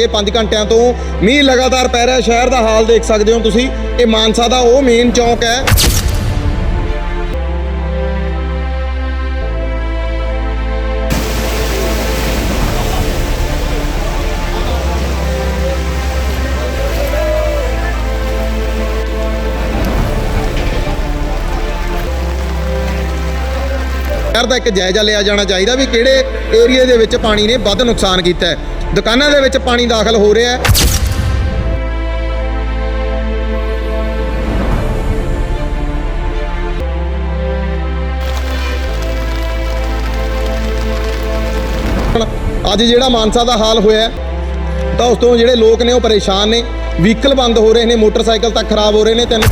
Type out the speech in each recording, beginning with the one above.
ਇਹ 5 ਘੰਟਿਆਂ ਤੋਂ ਮੀਂਹ ਲਗਾਤਾਰ ਪੈ ਰਿਹਾ ਸ਼ਹਿਰ ਦਾ ਹਾਲ ਦੇਖ ਸਕਦੇ ਹੋ ਤੁਸੀਂ। ਇਹ ਮਾਨਸਾ ਦਾ ਉਹ ਮੇਨ ਚੌਂਕ ਹੈ। ਸ਼ਹਿਰ ਦਾ ਇੱਕ ਜਾਇਜ਼ਾ ਲਿਆ ਜਾਣਾ ਚਾਹੀਦਾ ਵੀ ਕਿਹੜੇ ਏਰੀਏ ਦੇ ਵਿੱਚ ਪਾਣੀ ਨੇ ਵੱਧ ਨੁਕਸਾਨ ਕੀਤਾ ਹੈ। ਦੁਕਾਨਾਂ ਦੇ ਵਿੱਚ ਪਾਣੀ ਦਾਖਲ ਹੋ ਰਿਹਾ ਹੈ। ਅੱਜ ਜਿਹੜਾ ਮਾਨਸਾ ਦਾ ਹਾਲ ਹੋਇਆ ਤਾਂ ਉਸ ਤੋਂ ਜਿਹੜੇ ਲੋਕ ਨੇ ਉਹ ਪਰੇਸ਼ਾਨ ਨੇ। ਵਹੀਕਲ ਬੰਦ ਹੋ ਰਹੇ ਨੇ, ਮੋਟਰਸਾਈਕਲ ਤੱਕ ਖਰਾਬ ਹੋ ਰਹੇ ਨੇ, ਤਿੰਨ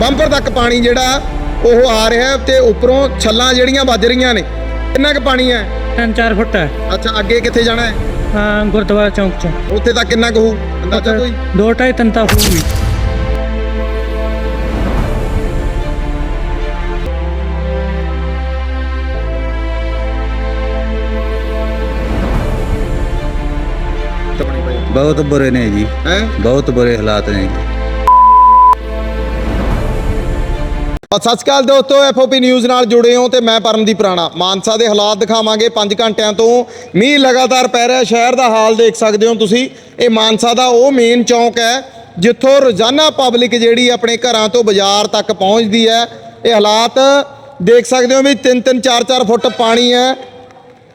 ਬੰਪਰ ਤੱਕ ਪਾਣੀ ਜਿਹੜਾ ਉਹ ਆ ਰਿਹਾ ਹੈ ਤੇ ਉੱਪਰੋਂ ਛੱਲਾਂ ਜਿਹੜੀਆਂ ਵੱਜ ਰਹੀਆਂ ਨੇ ਕਿੰਨਾ ਕੁ ਪਾਣੀ ਹੈ? ਤਿੰਨ ਚਾਰ ਫੁੱਟ ਹੈ। ਅੱਛਾ ਅੱਗੇ ਕਿੱਥੇ ਜਾਣਾ ਹੈ? ਹਾਂ ਗੁਰਦੁਆਰਾ ਚੌਂਕ ਚ। ਉੱਥੇ ਤੱਕ ਕਿੰਨਾ ਕੁ ਹੋਊ? ਅੰਦਾਜ਼ਾ ਕੋਈ? ਦੋ ਢਾਈ ਤਿੰਨ ਤਾਂ ਹੋਊਗੀ। ਬਹੁਤ ਬੁਰੇ ਨੇ ਜੀ। ਹੈ? ਬਹੁਤ ਬੁਰੇ ਹਾਲਾਤ ਨੇ ਜੀ। ਸਤਿ ਸ਼੍ਰੀ ਅਕਾਲ ਦੋਸਤੋ ਐਫਓਪੀ ਨਿਊਜ਼ ਨਾਲ ਜੁੜੇ ਹੋ ਤੇ ਮੈਂ ਪਰਮਦੀਪ ਰਾਣਾ। ਮਾਨਸਾ ਦੇ ਹਾਲਾਤ ਦਿਖਾਵਾਂਗੇ। 5 ਘੰਟਿਆਂ ਤੋਂ ਮੀਂਹ ਲਗਾਤਾਰ ਪੈ ਰਿਹਾ। ਸ਼ਹਿਰ ਦਾ ਹਾਲ ਦੇਖ ਸਕਦੇ ਹੋ ਤੁਸੀਂ। ਇਹ ਮਾਨਸਾ ਦਾ ਉਹ ਮੇਨ ਚੌਂਕ ਹੈ, ਜਿੱਥੋਂ ਰੋਜ਼ਾਨਾ ਪਬਲਿਕ ਜਿਹੜੀ ਆਪਣੇ ਘਰਾਂ ਤੋਂ ਬਾਜ਼ਾਰ ਤੱਕ ਪਹੁੰਚਦੀ ਹੈ। ਇਹ ਹਾਲਾਤ ਦੇਖ ਸਕਦੇ ਹੋ ਵੀ 3-3 4-4 ਫੁੱਟ ਪਾਣੀ ਹੈ।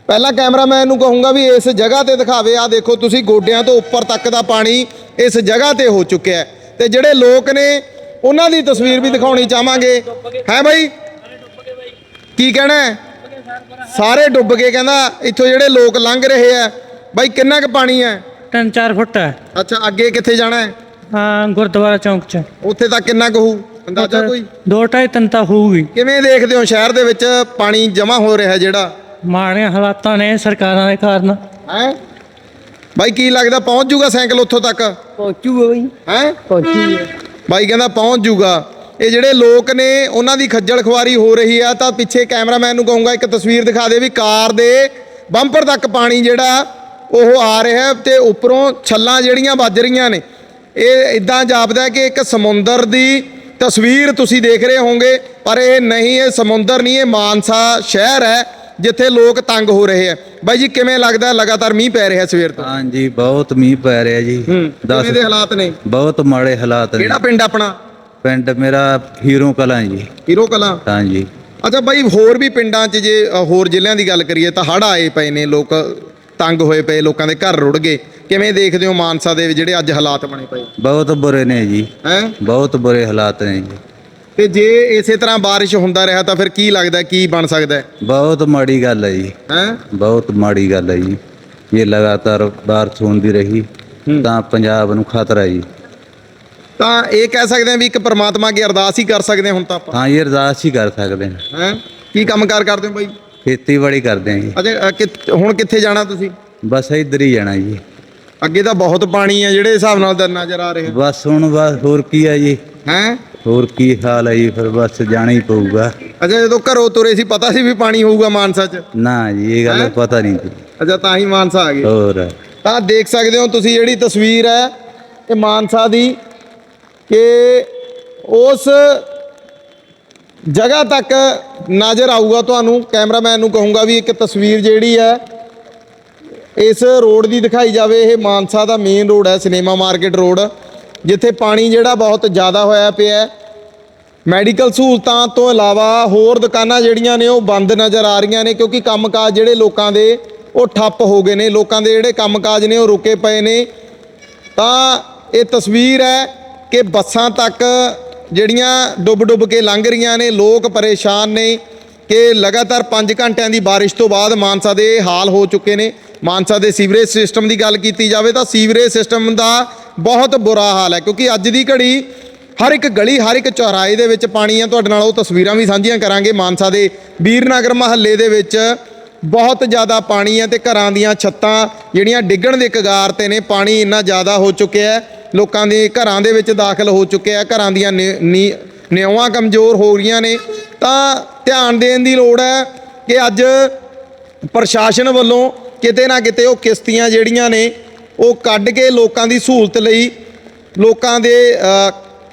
ਪਹਿਲਾਂ ਕੈਮਰਾਮੈਨ ਨੂੰ ਕਹੂੰਗਾ ਵੀ ਇਸ ਜਗ੍ਹਾ ਤੇ ਦਿਖਾਵੇ। ਆ ਦੇਖੋ ਤੁਸੀਂ, ਗੋਡਿਆਂ ਤੋਂ ਉੱਪਰ ਤੱਕ ਦਾ ਪਾਣੀ ਇਸ ਜਗ੍ਹਾ ਤੇ ਹੋ ਚੁੱਕਿਆ ਹੈ। ਤੇ ਜਿਹੜੇ ਲੋਕ ਨੇ ਉਹਨਾਂ ਦੀ ਤਸਵੀਰ ਵੀ ਦਿਖਾਉਣੀ ਚਾਹਾਂਗੇ। ਹੈ ਬਾਈ? ਕੀ ਕਹਿਣਾ ਹੈ? ਸਾਰੇ ਡੁੱਬ ਗਏ ਕਹਿੰਦਾ ਇੱਥੋਂ ਜਿਹੜੇ ਲੋਕ ਲੰਘ ਰਹੇ ਆ ਬਾਈ ਕਿੰਨਾ ਕੁ ਪਾਣੀ ਹੈ? ਤਿੰਨ ਚਾਰ ਫੁੱਟ ਹੈ। ਅੱਛਾ ਅੱਗੇ ਕਿੱਥੇ ਜਾਣਾ ਹੈ? ਹਾਂ ਗੁਰਦੁਆਰਾ ਚੌਂਕ ਚ। ਉੱਥੇ ਤੱਕ ਕਿੰਨਾ ਕੁ ਹੋਊ? ਅੰਦਾਜ਼ਾ ਕੋਈ? ਦੋ ਢਾਈ ਤਿੰਨ ਤਾਂ ਹੋਊਗੀ। ਕਿਵੇਂ ਦੇਖਦੇ ਹੋ ਸ਼ਹਿਰ ਦੇ ਵਿੱਚ ਪਾਣੀ ਜਮ੍ਹਾਂ ਹੋ ਰਿਹਾ ਜਿਹੜਾ? ਮਾੜੀਆਂ ਹਾਲਾਤਾਂ ਨੇ ਸਰਕਾਰਾਂ ਦੇ ਕਾਰਨ। ਹੈ? ਬਾਈ ਕੀ ਲੱਗਦਾ ਪਹੁੰਚ ਜੂਗਾ ਸਾਈਕਲ ਉੱਥੋਂ ਤੱਕ? ਪਹੁੰਚੂਗਾ ਬਈ। ਹੈ? ਪਹੁੰਚੂਗਾ। ਬਾਈ ਕਹਿੰਦਾ ਪਹੁੰਚ ਜੂਗਾ। ਇਹ ਜਿਹੜੇ ਲੋਕ ਨੇ, ਉਹਨਾਂ ਦੀ ਖੱਜਲ ਖੁਆਰੀ ਹੋ ਰਹੀ ਆ, ਤਾਂ ਪਿੱਛੇ ਕੈਮਰਾਮੈਨ ਨੂੰ ਕਹੂੰਗਾ, ਇੱਕ ਤਸਵੀਰ ਦਿਖਾ ਦੇ ਵੀ ਕਾਰ ਦੇ ਬੰਪਰ ਤੱਕ ਪਾਣੀ ਜਿਹੜਾ ਉਹ ਆ ਰਿਹਾ ਹੈ ਤੇ ਉੱਪਰੋਂ ਛੱਲਾਂ ਜਿਹੜੀਆਂ ਵੱਜ ਰਹੀਆਂ ਨੇ। ਇਹ ਇਦਾਂ ਜਾਪਦਾ ਕਿ ਇੱਕ ਸਮੁੰਦਰ ਦੀ ਤਸਵੀਰ ਤੁਸੀਂ ਦੇਖ ਰਹੇ ਹੋਵੋਗੇ ਪਰ ਇਹ ਨਹੀਂ ਇਹ ਸਮੁੰਦਰ ਨਹੀਂ ਇਹ ਮਾਨਸਾ ਸ਼ਹਿਰ ਹੈ ਜਿੱਥੇ ਲੋਕ ਤੰਗ ਹੋ ਰਹੇ ਆ ਬਾਈ ਜੀ ਕਿਵੇਂ ਲੱਗਦਾ ਲਗਾਤਾਰ ਮੀਂਹ ਪੈ ਰਿਹਾ ਸਵੇਰ ਤੋਂ? ਹਾਂਜੀ ਬਹੁਤ ਮੀਂਹ ਪੈ ਰਿਹਾ ਜੀ। ਦੱਸ ਕਿਵੇਂ ਦੇ ਹਾਲਾਤ ਨੇ? ਬਹੁਤ ਮਾੜੇ ਹਾਲਾਤ ਨੇ। ਕਿਹੜਾ ਪਿੰਡ ਆਪਣਾ? ਪਿੰਡ ਮੇਰਾ ਹੀਰੋ ਕਲਾਂ ਜੀ। ਹੀਰੋ ਕਲਾਂ? ਹਾਂਜੀ। ਅੱਛਾ ਬਾਈ ਹੋਰ ਵੀ ਪਿੰਡਾਂ 'ਚ ਜੇ ਹੋਰ ਜ਼ਿਲ੍ਹਿਆਂ ਦੀ ਗੱਲ ਕਰੀਏ ਤਾਂ ਹੜ੍ਹ ਆਏ ਪਏ ਨੇ ਲੋਕ ਤੰਗ ਹੋਏ ਪਏ ਲੋਕਾਂ ਦੇ ਘਰ ਰੁੜ ਗਏ। ਕਿਵੇਂ ਦੇਖਦੇ ਹੋ ਮਾਨਸਾ ਦੇ ਜਿਹੜੇ ਅੱਜ ਹਾਲਾਤ ਬਣੇ ਪਏ? ਬਹੁਤ ਬੁਰੇ ਨੇ ਜੀ। ਹੈ? ਬਹੁਤ ਬੁਰੇ ਹਾਲਾਤ ਨੇ ਜੀ। ਤੇ ਜੇ ਇਸੇ ਤਰ੍ਹਾਂ ਬਾਰਿਸ਼ ਹੁੰਦਾ ਰਿਹਾ ਤਾਂ ਫਿਰ ਕੀ ਲੱਗਦਾ ਕੀ ਬਣ ਸਕਦਾ ਬਹੁਤ ਮਾੜੀ ਗੱਲ ਹੈ ਜੀ। ਹੈਂ? ਬਹੁਤ ਮਾੜੀ ਗੱਲ ਹੈ ਜੀ। ਇਹ ਲਗਾਤਾਰ ਬਾਰਿਸ਼ ਹੁੰਦੀ ਰਹੀ ਤਾਂ ਪੰਜਾਬ ਨੂੰ ਖਤਰਾ ਜੀ। ਤਾਂ ਇਹ ਕਹਿ ਸਕਦੇ ਹਾਂ ਵੀ ਇੱਕ ਪ੍ਰਮਾਤਮਾ ਅੱਗੇ ਅਰਦਾਸ ਹੀ ਕਰ ਸਕਦੇ ਹੁਣ ਤਾਂ ਆਪਾਂ। ਹਾਂ ਇਹ ਅਰਦਾਸ ਹੀ ਕਰ ਸਕਦੇ ਹਾਂ। ਹੈ? ਕੀ ਕੰਮਕਾਰ ਕਰਦੇ ਹੋ ਬਾਈ? ਖੇਤੀਬਾੜੀ ਕਰਦੇ ਹਾਂ ਜੀ। ਅੱਛਾ ਹੁਣ ਕਿੱਥੇ ਜਾਣਾ ਤੁਸੀਂ? ਬਸ ਇੱਧਰ ਹੀ ਜਾਣਾ ਜੀ। ਅੱਗੇ ਤਾਂ ਬਹੁਤ ਪਾਣੀ ਹੈ ਜਿਹੜੇ ਹਿਸਾਬ ਨਾਲ ਤਾਂ ਨਜ਼ਰ ਆ ਰਿਹਾ ਬਸ ਹੁਣ ਬਸ ਹੋਰ ਕੀ ਹੈ ਜੀ? ਹੈ? ਹੋਰ ਕੀ ਹਾਲ ਹੈ ਜੀ? ਫਿਰ ਬਸ ਜਾਣਾ ਹੀ ਪਊਗਾ। ਅੱਛਾ ਜਦੋਂ ਘਰੋਂ ਤੁਰੇ ਸੀ ਪਤਾ ਸੀ ਵੀ ਪਾਣੀ ਹੋਊਗਾ ਮਾਨਸਾ 'ਚ? ਨਾ ਜੀ ਇਹ ਗੱਲ? ਪਤਾ ਨਹੀਂ ਜੀ ਅੱਛਾ ਤਾਂ ਹੀ ਮਾਨਸਾ ਆ ਗਏ। ਹੋਰ। ਤਾਂ ਦੇਖ ਸਕਦੇ ਹੋ ਤੁਸੀਂ ਜਿਹੜੀ ਤਸਵੀਰ ਹੈ ਇਹ ਮਾਨਸਾ ਦੀ ਕਿ ਉਸ ਜਗ੍ਹਾ ਤੱਕ ਨਜ਼ਰ ਆਊਗਾ ਤੁਹਾਨੂੰ। ਕੈਮਰਾਮੈਨ ਨੂੰ ਕਹੂੰਗਾ ਵੀ ਇੱਕ ਤਸਵੀਰ ਜਿਹੜੀ ਹੈ ਇਸ ਰੋਡ ਦੀ ਦਿਖਾਈ ਜਾਵੇ, ਇਹ ਮਾਨਸਾ ਦਾ ਮੇਨ ਰੋਡ ਹੈ ਸਿਨੇਮਾ ਮਾਰਕੀਟ ਰੋਡ ਜਿੱਥੇ ਪਾਣੀ ਜਿਹੜਾ ਬਹੁਤ ਜ਼ਿਆਦਾ ਹੋਇਆ ਪਿਆ ਹੈ। ਮੈਡੀਕਲ ਸਹੂਲਤਾਂ ਤੋਂ ਇਲਾਵਾ ਹੋਰ ਦੁਕਾਨਾਂ ਜਿਹੜੀਆਂ ਨੇ, ਉਹ ਬੰਦ ਨਜ਼ਰ ਆ ਰਹੀਆਂ ਨੇ, ਕਿਉਂਕਿ ਕੰਮਕਾਜ ਜਿਹੜੇ ਲੋਕਾਂ ਦੇ, ਉਹ ਠੱਪ ਹੋ ਗਏ ਨੇ। ਲੋਕਾਂ ਦੇ ਜਿਹੜੇ ਕੰਮਕਾਜ ਨੇ, ਉਹ ਰੁਕੇ ਪਏ ਨੇ। ਤਾਂ ਇਹ ਤਸਵੀਰ ਹੈ ਕਿ ਬੱਸਾਂ ਤੱਕ ਜਿਹੜੀਆਂ ਡੁੱਬ ਡੁੱਬ ਕੇ ਲੰਘ ਰਹੀਆਂ ਨੇ, ਲੋਕ ਪਰੇਸ਼ਾਨ ਨੇ ਕਿ ਲਗਾਤਾਰ 5 ਘੰਟਿਆਂ ਦੀ ਬਾਰਿਸ਼ ਤੋਂ ਬਾਅਦ ਮਾਨਸਾ ਦੇ ਹਾਲ ਹੋ ਚੁੱਕੇ ਨੇ। ਮਾਨਸਾ ਦੇ ਸੀਵਰੇਜ ਸਿਸਟਮ ਦੀ ਗੱਲ ਕੀਤੀ ਜਾਵੇ ਤਾਂ ਸੀਵਰੇਜ ਸਿਸਟਮ ਦਾ ਬਹੁਤ ਬੁਰਾ ਹਾਲ ਹੈ ਕਿਉਂਕਿ ਅੱਜ ਦੀ ਘੜੀ ਹਰ ਇੱਕ ਗਲੀ, ਹਰ ਇੱਕ ਚੌਰਾਹੇ ਦੇ ਵਿੱਚ ਪਾਣੀ ਹੈ ਤੁਹਾਡੇ ਨਾਲ ਉਹ ਤਸਵੀਰਾਂ ਵੀ ਸਾਂਝੀਆਂ ਕਰਾਂਗੇ। ਮਾਨਸਾ ਦੇ ਵੀਰਨਗਰ ਮਹੱਲੇ ਦੇ ਵਿੱਚ ਬਹੁਤ ਜ਼ਿਆਦਾ ਪਾਣੀ ਹੈ ਤੇ ਘਰਾਂ ਦੀਆਂ ਛੱਤਾਂ ਜਿਹੜੀਆਂ ਡਿੱਗਣ ਦੇ ਕਗਾਰ ਤੇ ਨੇ, ਪਾਣੀ ਇੰਨਾ ਜ਼ਿਆਦਾ ਹੋ ਚੁੱਕਿਆ ਹੈ। ਲੋਕਾਂ ਦੇ ਘਰਾਂ ਦੇ ਵਿੱਚ ਦਾਖਲ ਹੋ ਚੁੱਕਿਆ ਹੈ। ਘਰਾਂ ਦੀਆਂ ਨਿ- ਨੀ- ਨਿਉਆਂ ਕਮਜ਼ੋਰ ਹੋ ਰਹੀਆਂ ਨੇ। ਤਾਂ ਧਿਆਨ ਦੇਣ ਦੀ ਲੋੜ ਹੈ ਕਿ ਅੱਜ ਪ੍ਰਸ਼ਾਸਨ ਵੱਲੋਂ ਕਿਤੇ ਨਾ ਕਿਤੇ ਉਹ ਕਿਸ਼ਤੀਆਂ ਜਿਹੜੀਆਂ ਨੇ, ਉਹ ਕੱਢ ਕੇ ਲੋਕਾਂ ਦੀ ਸਹੂਲਤ ਲਈ, ਲੋਕਾਂ ਦੇ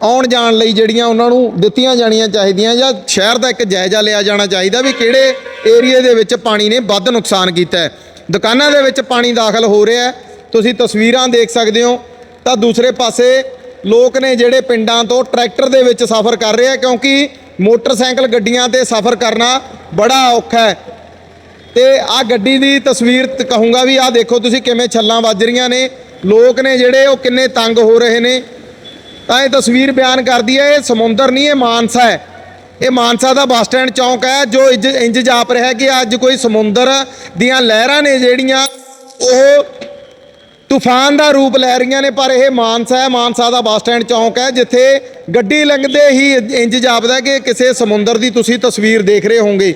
ਆਉਣ ਜਾਣ ਲਈ ਜਿਹੜੀਆਂ ਉਹਨਾਂ ਨੂੰ ਦਿੱਤੀਆਂ ਜਾਣੀਆਂ ਚਾਹੀਦੀਆਂ ਜਾਂ ਸ਼ਹਿਰ ਦਾ ਇੱਕ ਜਾਇਜ਼ਾ ਲਿਆ ਜਾਣਾ ਚਾਹੀਦਾ ਵੀ ਕਿਹੜੇ ਏਰੀਏ ਦੇ ਵਿੱਚ ਪਾਣੀ ਨੇ ਵੱਧ ਨੁਕਸਾਨ ਕੀਤਾ ਹੈ। ਦੁਕਾਨਾਂ ਦੇ ਵਿੱਚ ਪਾਣੀ ਦਾਖਲ ਹੋ ਰਿਹਾ ਹੈ। ਤੁਸੀਂ ਤਸਵੀਰਾਂ ਦੇਖ ਸਕਦੇ ਹੋ। ਤਾਂ ਦੂਸਰੇ ਪਾਸੇ ਲੋਕ ਨੇ ਜਿਹੜੇ ਪਿੰਡਾਂ ਤੋਂ ਟਰੈਕਟਰ ਦੇ ਵਿੱਚ ਸਫ਼ਰ ਕਰ ਰਹੇ ਆ ਕਿਉਂਕਿ ਮੋਟਰਸਾਈਕਲ ਗੱਡੀਆਂ ਤੇ ਸਫ਼ਰ ਕਰਨਾ ਬੜਾ ਔਖਾ ਹੈ। ਤੇ ਆ ਗੱਡੀ ਦੀ ਤਸਵੀਰ ਕਹੂੰਗਾ ਵੀ ਆ ਦੇਖੋ ਤੁਸੀਂ ਕਿਵੇਂ ਛੱਲਾਂ ਵੱਜ ਰਹੀਆਂ ਨੇ। ਲੋਕ ਨੇ ਜਿਹੜੇ ਉਹ ਕਿੰਨੇ ਤੰਗ ਹੋ ਰਹੇ ਨੇ। ਤਾਂ ਇਹ ਤਸਵੀਰ ਬਿਆਨ ਕਰਦੀ ਹੈ, ਇਹ ਸਮੁੰਦਰ ਨਹੀਂ, ਇਹ ਮਾਨਸਾ ਹੈ। ਇਹ ਮਾਨਸਾ ਦਾ ਬੱਸ ਸਟੈਂਡ ਚੌਂਕ ਹੈ, ਜੋ ਇੰਜ ਇੰਜ ਜਾਪ ਰਿਹਾ ਕਿ ਅੱਜ ਕੋਈ ਸਮੁੰਦਰ ਦੀਆਂ ਲਹਿਰਾਂ ਨੇ ਜਿਹੜੀਆਂ ਉਹ ਤੂਫਾਨ ਦਾ ਰੂਪ ਲੈ ਰਹੀਆਂ ਨੇ, ਪਰ ਇਹ ਮਾਨਸਾ ਹੈ, ਮਾਨਸਾ ਦਾ ਬੱਸ ਸਟੈਂਡ ਚੌਂਕ ਹੈ, ਜਿੱਥੇ ਗੱਡੀ ਲੰਘਦੇ ਹੀ ਇੰਜ ਜਾਪਦਾ ਕਿ ਕਿਸੇ ਸਮੁੰਦਰ ਦੀ ਤੁਸੀਂ ਤਸਵੀਰ ਦੇਖ ਰਹੇ ਹੋਵੋਗੇ।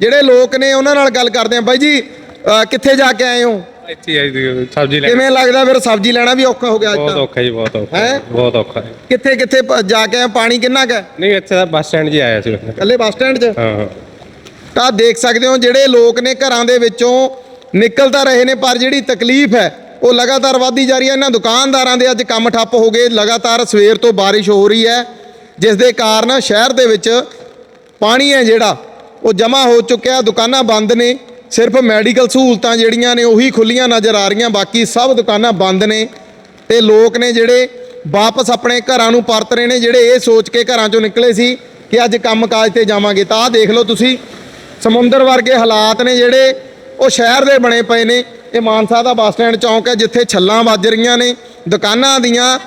ਜਿਹੜੇ ਲੋਕ ਨੇ ਉਹਨਾਂ ਨਾਲ ਗੱਲ ਕਰਦੇ ਆ। ਬਾਈ ਜੀ ਅਹ ਕਿੱਥੇ ਜਾ ਕੇ ਆਏ ਹੋ? ਇੱਥੇ ਆਈ ਦੀ ਸਬਜ਼ੀ ਲੈ ਕਿਵੇਂ ਲੱਗਦਾ ਫਿਰ ਸਬਜ਼ੀ ਲੈਣਾ ਵੀ ਔਖਾ ਹੋ ਗਿਆ ਅੱਜ ਬਹੁਤ ਤਾਂ? ਔਖਾ ਜੀ ਬਹੁਤ ਔਖਾ। ਹੈਂ? ਬਹੁਤ ਔਖਾ। ਕਿੱਥੇ ਕਿੱਥੇ ਪ- ਜਾ ਕੇ ਆਏ ਪਾਣੀ ਕਿੰਨਾ ਕੁ ਹੈ? ਨਹੀਂ ਇੱਥੇ ਤਾਂ ਬੱਸ ਸਟੈਂਡ ਹੀ ਆਇਆ ਸੀ। ਇਕੱਲੇ ਬੱਸ ਸਟੈਂਡ 'ਚ? ਹਾਂ ਹਾਂ। ਤਾਂ ਦੇਖ ਸਕਦੇ ਹੋ ਜਿਹੜੇ ਲੋਕ ਨੇ ਘਰਾਂ ਦੇ ਵਿੱਚੋਂ ਨਿਕਲ ਤਾਂ ਰਹੇ ਨੇ ਪਰ ਜਿਹੜੀ ਤਕਲੀਫ ਹੈ ਉਹ ਲਗਾਤਾਰ ਵਧਦੀ ਜਾ ਰਹੀ ਹੈ। ਇਹਨਾਂ ਦੁਕਾਨਦਾਰਾਂ ਦੇ ਅੱਜ ਕੰਮ ਠੱਪ ਹੋ ਗਏ। ਲਗਾਤਾਰ ਸਵੇਰ ਤੋਂ ਬਾਰਿਸ਼ ਹੋ ਰਹੀ ਹੈ ਜਿਸ ਦੇ ਕਾਰਨ ਸ਼ਹਿਰ ਦੇ ਵਿੱਚ ਪਾਣੀ ਹੈ ਜਿਹੜਾ ਉਹ ਜਮ੍ਹਾਂ ਹੋ ਚੁੱਕਿਆ, ਦੁਕਾਨਾਂ ਬੰਦ ਨੇ, ਸਿਰਫ ਮੈਡੀਕਲ ਸਹੂਲਤਾਂ ਜਿਹੜੀਆਂ ਨੇ ਉਹੀ ਖੁੱਲੀਆਂ ਨਜ਼ਰ ਆ ਰਹੀਆਂ, ਬਾਕੀ ਸਭ ਦੁਕਾਨਾਂ ਬੰਦ ਨੇ। ਤੇ ਲੋਕ ਨੇ ਜਿਹੜੇ ਵਾਪਸ ਆਪਣੇ ਘਰਾਂ ਨੂੰ ਪਰਤ ਰਹੇ ਨੇ, ਜਿਹੜੇ ਇਹ ਸੋਚ ਕੇ ਘਰਾਂ ਚੋਂ ਨਿਕਲੇ ਸੀ ਕਿ ਅੱਜ ਕੰਮਕਾਜ ਤੇ ਜਾਵਾਂਗੇ। ਤਾਂ ਆਹ ਦੇਖ ਲਓ ਤੁਸੀਂ, ਸਮੁੰਦਰ ਵਰਗੇ ਹਾਲਾਤ ਨੇ ਜਿਹੜੇ, ਉਹ ਸ਼ਹਿਰ ਦੇ ਬਣੇ ਪਏ ਨੇ। ਇਹ ਮਾਨਸਾ ਦਾ ਬੱਸ ਸਟੈਂਡ ਚੌਂਕ ਹੈ, ਜਿੱਥੇ ਛੱਲਾਂ ਵੱਜ ਰਹੀਆਂ ਨੇ। ਦੁਕਾਨਾਂ ਦੀਆਂ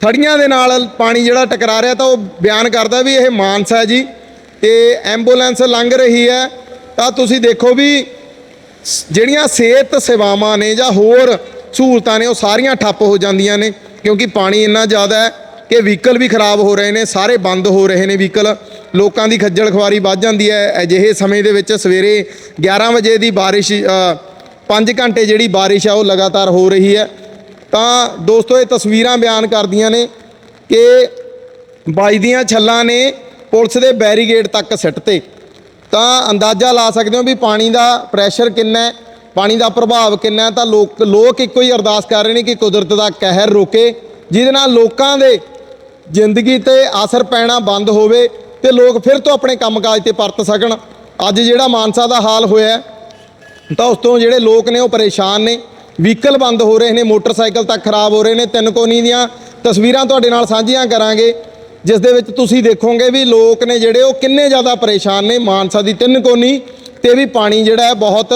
ਥੜੀਆਂ ਦੇ ਨਾਲ ਪਾਣੀ ਜਿਹੜਾ ਟਕਰਾ ਰਿਹਾ ਤਾਂ ਉਹ ਬਿਆਨ ਕਰਦਾ ਵੀ ਇਹ ਮਾਨਸਾ ਜੀ। ਤੇ ਐਂਬੂਲੈਂਸ ਲੰਘ ਰਹੀ ਹੈ, ਤਾਂ ਤੁਸੀਂ ਦੇਖੋ ਵੀ ਜਿਹੜੀਆਂ ਸਿਹਤ ਸੇਵਾਵਾਂ ਨੇ ਜਾਂ ਹੋਰ ਸਹੂਲਤਾਂ ਨੇ, ਉਹ ਸਾਰੀਆਂ ਠੱਪ ਹੋ ਜਾਂਦੀਆਂ ਨੇ, ਕਿਉਂਕਿ ਪਾਣੀ ਇੰਨਾ ਜ਼ਿਆਦਾ ਹੈ ਕਿ ਵਹੀਕਲ ਵੀ ਖਰਾਬ ਹੋ ਰਹੇ ਨੇ, ਸਾਰੇ ਬੰਦ ਹੋ ਰਹੇ ਨੇ ਵਹੀਕਲ। ਲੋਕਾਂ ਦੀ ਖੱਜਲ ਖਵਾਰੀ ਵੱਧ ਜਾਂਦੀ ਹੈ। ਅਜਿਹੇ ਸਮੇਂ ਦੇ ਵਿੱਚ ਸਵੇਰੇ 11 ਵਜੇ ਦੀ ਬਾਰਿਸ਼ 5 ਘੰਟੇ ਜਿਹੜੀ ਬਾਰਿਸ਼ ਆ, ਉਹ ਲਗਾਤਾਰ ਹੋ ਰਹੀ ਹੈ। ਤਾਂ ਦੋਸਤੋ, ਇਹ ਤਸਵੀਰਾਂ ਬਿਆਨ ਕਰਦੀਆਂ ਨੇ ਕਿ ਬਾਈ ਦੀਆਂ ਛੱਲਾਂ ਨੇ ਪੁਲਿਸ ਦੇ ਬੈਰੀਗੇਡ ਤੱਕ ਸਿੱਟਤੇ ਤਾਂ। ਅੰਦਾਜ਼ਾ ਲਾ ਸਕਦੇ ਹੋ ਵੀ ਪਾਣੀ ਦਾ ਪ੍ਰੈਸ਼ਰ ਕਿੰਨਾ ਹੈ, ਪਾਣੀ ਦਾ ਪ੍ਰਭਾਵ ਕਿੰਨਾ ਹੈ, ਤਾਂ ਲੋਕ ਲੋਕ ਇੱਕੋ ਹੀ ਅਰਦਾਸ ਕਰ ਰਹੇ ਨੇ ਕਿ ਕੁਦਰਤ ਦਾ ਕਹਿਰ ਰੋਕੇ, ਜਿਹਦੇ ਨਾਲ ਲੋਕਾਂ ਦੇ ਜ਼ਿੰਦਗੀ ਤੇ ਅਸਰ ਪੈਣਾ ਬੰਦ ਹੋਵੇ ਤੇ ਲੋਕ ਫਿਰ ਤੋਂ ਆਪਣੇ ਕੰਮਕਾਜ ਤੇ ਪਰਤ ਸਕਣ। ਅੱਜ ਜਿਹੜਾ ਮਾਨਸਾ ਦਾ ਹਾਲ ਹੋਇਆ ਤਾਂ ਉਸ ਤੋਂ ਜਿਹੜੇ ਲੋਕ ਨੇ ਉਹ ਪਰੇਸ਼ਾਨ ਨੇ। ਵਹੀਕਲ ਬੰਦ ਹੋ ਰਹੇ ਨੇ, ਮੋਟਰਸਾਈਕਲ ਤੱਕ ਖਰਾਬ ਹੋ ਰਹੇ ਨੇ। ਤਿੰਨ ਕੋਨੀ ਦੀਆਂ ਤਸਵੀਰਾਂ ਤੁਹਾਡੇ ਨਾਲ ਸਾਂਝੀਆਂ ਕਰਾਂਗੇ। ਜਿਸ ਦੇ ਵਿੱਚ ਤੁਸੀਂ ਦੇਖੋਗੇ ਵੀ ਲੋਕ ਨੇ ਜਿਹੜੇ ਉਹ ਕਿੰਨੇ ਜ਼ਿਆਦਾ ਪਰੇਸ਼ਾਨ ਨੇ, ਮਾਨਸਾ ਦੀ ਤਿੰਨ ਕੋਨੀ ਤੇ ਵੀ ਪਾਣੀ ਜਿਹੜਾ ਹੈ ਬਹੁਤ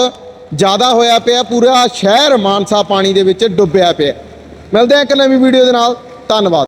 ਜ਼ਿਆਦਾ ਹੋਇਆ ਪਿਆ, ਪੂਰਾ ਸ਼ਹਿਰ ਮਾਨਸਾ ਪਾਣੀ ਦੇ ਵਿੱਚ ਡੁੱਬਿਆ ਪਿਆ ਮਿਲਦੇ ਹਾਂ ਇੱਕ ਨਵੀਂ ਵੀਡੀਓ ਦੇ ਨਾਲ। ਧੰਨਵਾਦ।